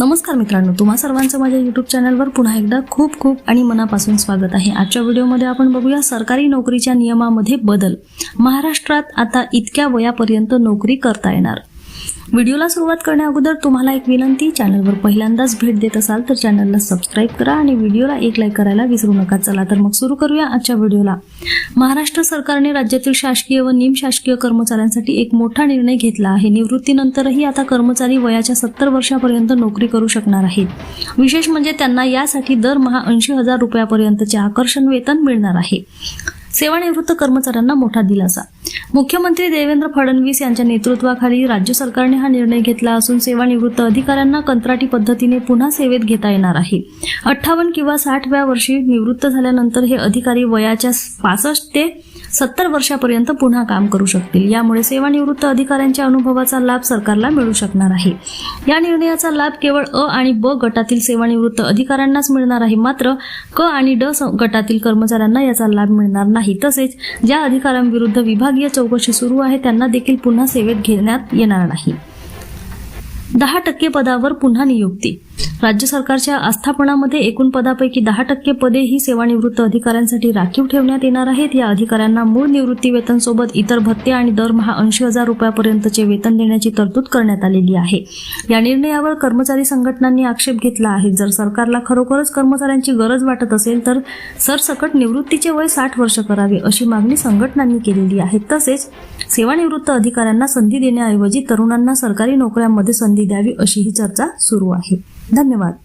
नमस्कार मित्रांनो तुम्हा सर्वांचं माझ्या युट्यूब चॅनलवर पुन्हा एकदा खूप खूप आणि मनापासून स्वागत आहे. आजच्या व्हिडिओमध्ये आपण बघूया सरकारी नोकरीच्या नियमामध्ये बदल. महाराष्ट्रात आता इतक्या वयापर्यंत नोकरी करता येणार. व्हिडिओला सुरुवात करण्या अगोदर तुम्हाला एक विनंती चॅनलवर पहिल्यांदाच भेट देत असाल तर चॅनलला सबस्क्राईब करा आणि व्हिडिओला एक लाईक करायला विसरू नका. चला तर मग सुरू करूया आजच्या व्हिडिओला. महाराष्ट्र सरकारने राज्यातील शासकीय व निमशासकीय कर्मचाऱ्यांसाठी एक मोठा निर्णय घेतला आहे. निवृत्तीनंतरही आता कर्मचारी वयाच्या सत्तर वर्षापर्यंत नोकरी करू शकणार आहेत. विशेष म्हणजे त्यांना यासाठी दरमहा ऐंशी हजार रुपयापर्यंतचे आकर्षण वेतन मिळणार आहे. सेवानिवृत्त कर्मचाऱ्यांना मोठा दिलासा. मुख्यमंत्री देवेंद्र फडणवीस यांच्या नेतृत्वाखाली राज्य सरकारने हा निर्णय घेतला असून सेवानिवृत्त अधिकाऱ्यांना कंत्राटी पद्धतीने पुन्हा सेवेत घेता येणार आहे. अठ्ठावन्न किंवा साठव्या वर्षी निवृत्त झाल्यानंतर हे अधिकारी वयाच्या पासष्ट ते सत्तर वर्षापर्यंत पुन्हा काम करू शकतील. यामुळे सेवानिवृत्त अधिकाऱ्यांच्या अनुभवाचा लाभ सरकारला मिळू शकणार आहे. या निर्णयाचा लाभ केवळ अ आणि ब गटातील सेवानिवृत्त अधिकाऱ्यांनाच मिळणार आहे. मात्र क आणि ड स- गटातील कर्मचाऱ्यांना याचा लाभ मिळणार नाही. तसेच ज्या अधिकाऱ्यांविरुद्ध विभागीय चौकशी सुरू आहे त्यांना देखील पुन्हा सेवेत घेण्यात येणार नाही. दहा टक्के पदावर पुन्हा नियुक्ती. राज्य सरकारच्या आस्थापनामध्ये एकूण पदापैकी दहा टक्के पदे ही सेवानिवृत्त अधिकाऱ्यांसाठी राखीव ठेवण्यात येणार आहेत. या अधिकाऱ्यांना मूळ निवृत्ती वेतन सोबत इतर भत्ते आणि दरमहा ऐंशी हजार रुपयापर्यंतचे वेतन देण्याची तरतूद करण्यात आलेली आहे. या निर्णयावर कर्मचारी संघटनांनी आक्षेप घेतला आहे. जर सरकारला खरोखरच कर्मचाऱ्यांची गरज वाटत असेल तर सरसकट निवृत्तीचे वय साठ वर्ष करावे अशी मागणी संघटनांनी केलेली आहे. तसेच सेवानिवृत्त अधिकाऱ्यांना संधी देण्याऐवजी तरुणांना सरकारी नोकऱ्यांमध्ये संधी द्यावी अशी ही चर्चा सुरू आहे. धन्यवाद.